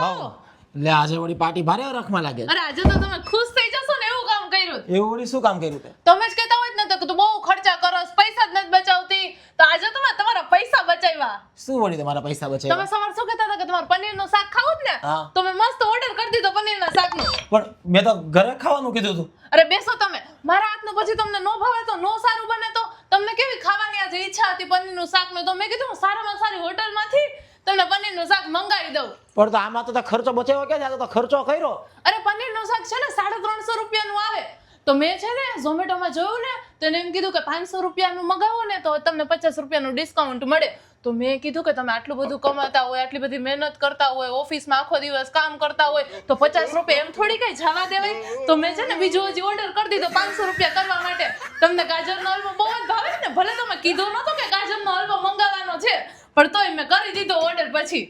હઉ. એટલે આજે વળી પાર્ટી ભારે રખમાં લાગે અરે આજે તો તમે ખુશ થઈ જશો ને એવું કામ કર્યું એવું વળી શું કામ કર્યું તે? તમે જ કહેતા હોય ને તો તું બહુ ખર્ચા કરસ પૈસા જ નથી બચાવતી. તો આજે તમે તમારા પૈસા બચાવ્યા. શું વળી તમારા પૈસા બચાવ્યા? તમે સવાર શું કહેતા હતા કે તમારે પનીરનું શાક ખાવું જ ને? તો મેં મસ્ત ઓર્ડર કરી દીધો પનીરના શાકનો. પણ મેં તો ઘરે ખાવાનું કીધું હતું. અરે બેસો તમે. મારા હાથનું પછી તમને નો ભાવે તો નો સારું બને તો તમને કેવી ખાવાની આજે ઈચ્છા હતી પનીરનું મેં તો મેં કીધું સારામાં સારી હોટલમાંથી તમને પનીરનું શાક મંગાવી દઉં. પણ તો આમાં તો ખર્ચો બચાવ્યો કે? આ તો ખર્ચો કર્યો. અરે પનીરનું શાક છે ને સાડા ત્રણસો રૂપિયાનું આવે. તો મેં છે ને ઝોમેટોમાં જોયું ને તો એને એમ કીધું કે પાંચસો રૂપિયાનું મગાવો ને તો તમને પચાસ રૂપિયાનું ડિસ્કાઉન્ટ મળે. તો મેં કીધું કે તમે આટલું બધું કમાતા હોય આટલી બધી મહેનત કરતા હોય ઓફિસમાં આખો દિવસ કામ કરતા હોય તો પચાસ રૂપિયા એમ થોડી કઈ જવા દેવાય? તો મેં છે ને બીજું હજી ઓર્ડર કરી દીધો પાંચસો રૂપિયા કરવા માટે. તમને ગાજરનો હલવો બહુ જ ભાવે ને ભલે તમે કીધું નતો કે ગાજરનો હલવો મંગાવવાનો છે. પણ તોય મેં કરી દીધો ઓર્ડર પછી.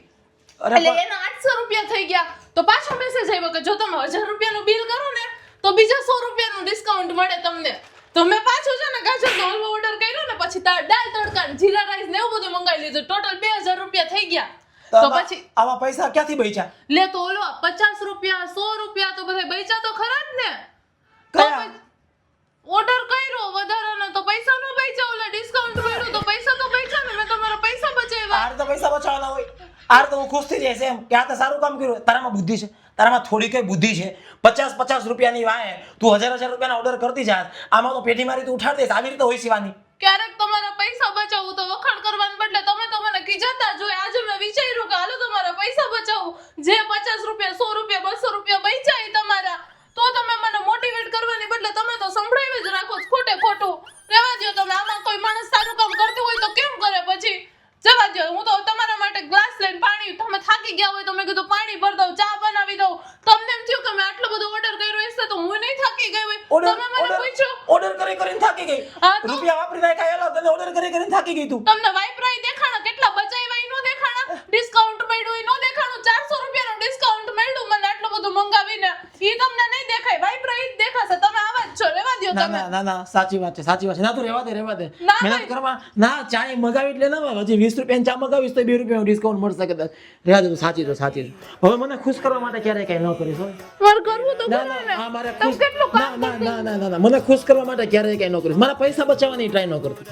એટલે એના આઠસો રૂપિયા થઈ ગયા. તો પાછો મેસેજ આવ્યો કે જો તમે હજાર રૂપિયાનું બિલ કરો ને તો બીજા સો રૂપિયાનું ડિસ્કાઉન્ટ મળે તમને. તો મેં પાછું છે ને ગાજરનો હલવો ઓર્ડર કર્યો ને પછી દાળ તડકા જીરા રાઈસ ને એવું બધું મંગાવી લીધું. ટોટલ બે હજાર રૂપિયા થઈ ગયા. તો પછી આવા પૈસા ક્યાંથી બચ્યા? લે તો ઓલો પચાસ રૂપિયા સો રૂપિયા તો બધા બૈચા તો ખરા જ ને કયા? ઓર્ડર કર્યો વધારાનો તો પૈસા નો બૈચા ઓલા ડિસ્કાઉન્ટ મળ્યું તો પૈસા તો બૈચા ને મેં તમારા પૈસા પૈસા બચાવવાના હોય. આ રીતે હું ખુશ થઈ જાય એમ. કે આ તો સારું કામ કર્યું. તારામાં બુદ્ધિ છે. તારામાં થોડી કઈ બુદ્ધિ છે. પચાસ પચાસ રૂપિયાની વાય તું હજાર હજાર રૂપિયાના ઓર્ડર કરતી જાત. આમાં તો પેઢી મારી તું ઉઠાડી દઈશ. આવી રીતે હોય શિવાની ક્યારેક તમારા પૈસા બચાવું તો વખાણ કરવાને બદલે તમે તો મને ખીજાતા જોઈ આજે મેં વિચાર્યું કે હાલો તમારા પૈસા બચાવું. જે પચાસ રૂપિયા, સો રૂપિયા, બસો રૂપિયા બચાય તમારા. તો તમે મને મોટિવેટ કરવાની બદલે તમે તો સંભળાવી જ રાખો ખોટે ખોટું રહેવા દ્યો તમે આમાં કોઈ માણસ સારું કામ કરતું હોય તો કેમ કરે પછી જવા દ્યો હું તો તમારા માટે ગ્લાસ લઈને પાણી તમે થાકી ગયા હોય તો મેં કીધું પાણી ભર દઉં ચા બનાવી દઉં. તમને એમ થયું કે મેં આટલો બધો ઓર્ડર કર્યો હશે તો હું નહીં થાકી ગઈ હોય? તમે મને પૂછ્યું ઓર્ડર કરી કરીને થાકી ગઈ? રૂપિયા વાપરી નાખ્યા એલા તને ઓર્ડર કરી કરીને થાકી ગઈ તું. તમને વાઇપરાઈ દેખાણા કેટલા બચાવ્યા ઈ નો દેખાણા? ડિસ્કાઉન્ટ મળ્યું ઈ નો દેખાણું? 400 રૂપિયાનું ડિસ્કાઉન્ટ મળ્યું મને આટલું બધું મંગાવીને. ઈ તમને નહીં દેખાય વાઇપરાઈ જ દેખાશે તમે આવા જ છો રહેવા દ્યો ના તમે ના ના ના સાચી વાત છે સાચી વાત છે. ના તું રહેવા દે રહેવા દે. ના, મહેનત ભાઈ. કરવા. ના ચા એ મગાવી એટલે ના હજી વીસ રૂપિયાની ચા મગાવીશ તો બે રૂપિયા ડિસ્કાઉન્ટ મળશે કદાચ. રહેવા દે તું સાચી તો સાચી છે. હવે મને ખુશ કરવા માટે ક્યારેય કઈ ન કરીશ હો. મારે કરવું તો ના ખરું ના આ મારે તમે ખુશ કેટલું ના કામ ના ના ના ના ના. મને ખુશ કરવા માટે ક્યારેય કઈ ન કરીશ. મારા પૈસા બચાવવાની ટ્રાય ન કરતી.